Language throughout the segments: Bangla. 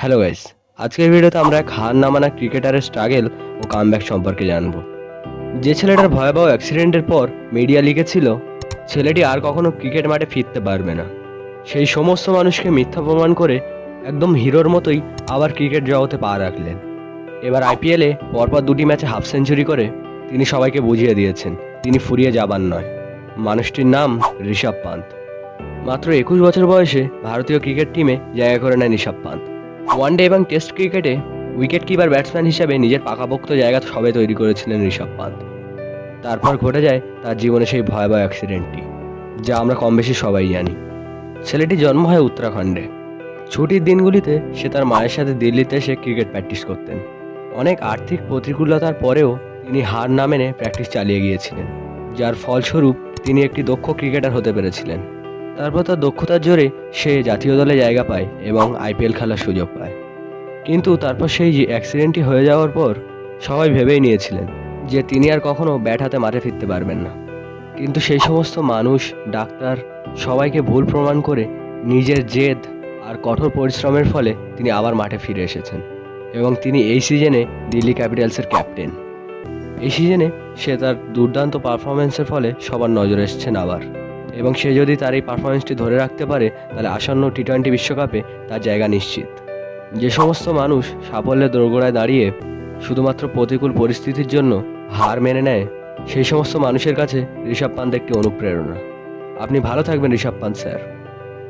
হ্যালো গাইস আজকের ভিডিওতে আমরা এক হার না মানা ক্রিকেটারের স্ট্রাগেল ও কামব্যাক সম্পর্কে জানব। যে ছেলেটার ভয়াবহ অ্যাক্সিডেন্টের পর মিডিয়া লিখেছিল, ছেলেটি আর কখনো ক্রিকেট মাঠে ফিরতে পারবে না। সেই সমস্ত মানুষকে মিথ্যা প্রমাণ করে একদম হিরোর মতোই আবার ক্রিকেট জগতে পা রাখলেন। এবার আইপিএলে পরপর দুটি ম্যাচে হাফ সেঞ্চুরি করে তিনি সবাইকে বুঝিয়ে দিয়েছেন, তিনি ফুরিয়ে যাবার নয়। মানুষটির নাম ঋষভ পান্ত। মাত্র একুশ বছর বয়সে ভারতীয় ক্রিকেট টিমে জায়গা করে নেয় ঋষভ পান্ত। ওয়ানডে এবং টেস্ট ক্রিকেটে উইকেট কিপার ব্যাটসম্যান হিসেবে নিজের পাকাপোক্ত জায়গা সবে তৈরি করেছিলেন ঋষভ পান্ত তারপর ঘটে যায় তার জীবনে সেই ভয়াবহ অ্যাক্সিডেন্টটি যা আমরা কম বেশি সবাই জানি। ছেলেটির জন্ম হয় উত্তরাখণ্ডে। ছুটির দিনগুলিতে সে তার মায়ের সাথে দিল্লিতে এসে ক্রিকেট প্র্যাকটিস করতেন। অনেক আর্থিক প্রতিকূলতার পরেও তিনি হার না মেনে প্র্যাকটিস চালিয়ে গিয়েছিলেন, যার ফলস্বরূপ তিনি একটি দক্ষ ক্রিকেটার হতে পেরেছিলেন। তারপর তার দক্ষতার জোরে সে জাতীয় দলে জায়গা পায় এবং আইপিএল খেলার সুযোগ পায়। কিন্তু তারপর সেই যে অ্যাক্সিডেন্টটি হয়ে যাওয়ার পর সবাই ভেবেই নিয়েছিলেন যে তিনি আর কখনো ব্যাট হাতে মাঠে ফিরতে পারবেন না। কিন্তু সেই সমস্ত মানুষ, ডাক্তার সবাইকে ভুল প্রমাণ করে নিজের জেদ আর কঠোর পরিশ্রমের ফলে তিনি আবার মাঠে ফিরে এসেছেন এবং তিনি এই সিজনে দিল্লি ক্যাপিটালসের ক্যাপ্টেন। এই সিজনে সে তার দুর্দান্ত পারফরমেন্সের ফলে সবার নজর এসেছেন আবার। এবং সে যদি তার এই পারফরমেন্সটি ধরে রাখতে পারে, তাহলে আসন্ন টি টোয়েন্টি বিশ্বকাপে তার জায়গা নিশ্চিত। যে সমস্ত মানুষ সাফল্যের দোরগোড়ায় দাঁড়িয়ে শুধুমাত্র প্রতিকূল পরিস্থিতির জন্য হার মেনে নেয়, সেই সমস্ত মানুষের কাছে ঋষভ পান্ত একটি অনুপ্রেরণা। আপনি ভালো থাকবেন ঋষভ পান্ত স্যার।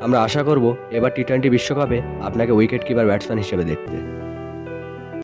আমরা আশা করব, এবার টি টোয়েন্টি বিশ্বকাপে আপনাকে উইকেট কিপার ব্যাটসম্যান হিসেবে দেখতে।